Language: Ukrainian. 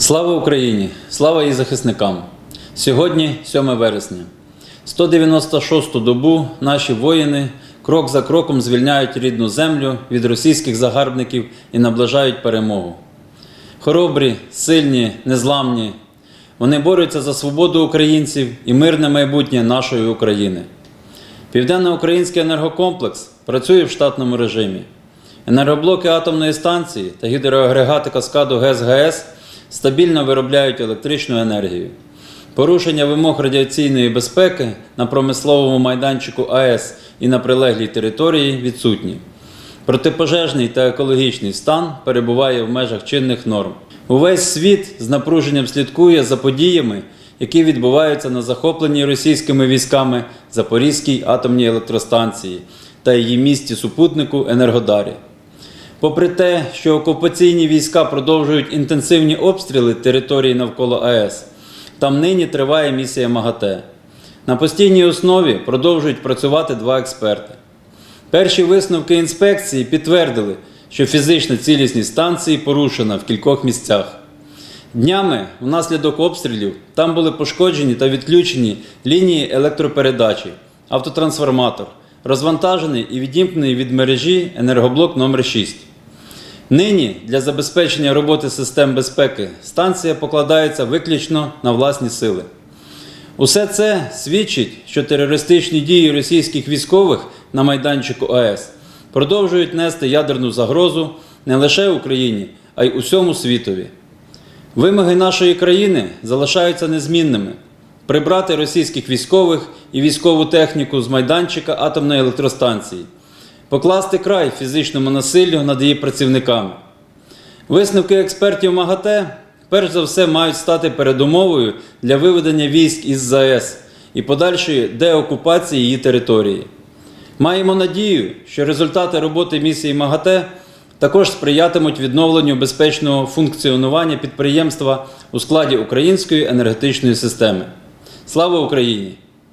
Слава Україні! Слава її захисникам! Сьогодні 7 вересня. 196-ту добу наші воїни крок за кроком звільняють рідну землю від російських загарбників і наближають перемогу. Хоробрі, сильні, незламні. Вони борються за свободу українців і мирне майбутнє нашої України. Південноукраїнський енергокомплекс працює в штатному режимі. Енергоблоки атомної станції та гідроагрегати каскаду ГЕС-ГАЕС стабільно виробляють електричну енергію. Порушення вимог радіаційної безпеки на промисловому майданчику АЕС і на прилеглій території відсутні. Протипожежний та екологічний стан перебуває в межах чинних норм. Увесь світ з напруженням слідкує за подіями, які відбуваються на захопленій російськими військами Запорізькій атомній електростанції та її місті супутнику Енергодарі. Попри те, що окупаційні війська продовжують інтенсивні обстріли території навколо АЕС, там нині триває місія МАГАТЕ. На постійній основі продовжують працювати два експерти. Перші висновки інспекції підтвердили, що фізична цілісність станції порушена в кількох місцях. Днями, внаслідок обстрілів, там були пошкоджені та відключені лінії електропередачі, автотрансформатор, розвантажений і відімкнений від мережі енергоблок номер 6 Нині для забезпечення роботи систем безпеки станція покладається виключно на власні сили. Усе це свідчить, що терористичні дії російських військових на майданчику АЕС продовжують нести ядерну загрозу не лише Україні, а й усьому світові. Вимоги нашої країни залишаються незмінними: прибрати російських військових і військову техніку з майданчика атомної електростанції, покласти край фізичному насиллю над її працівниками. Висновки експертів МАГАТЕ перш за все мають стати передумовою для виведення військ із ЗАЕС і подальшої деокупації її території. Маємо надію, що результати роботи місії МАГАТЕ також сприятимуть відновленню безпечного функціонування підприємства у складі української енергетичної системи. Слава Україні!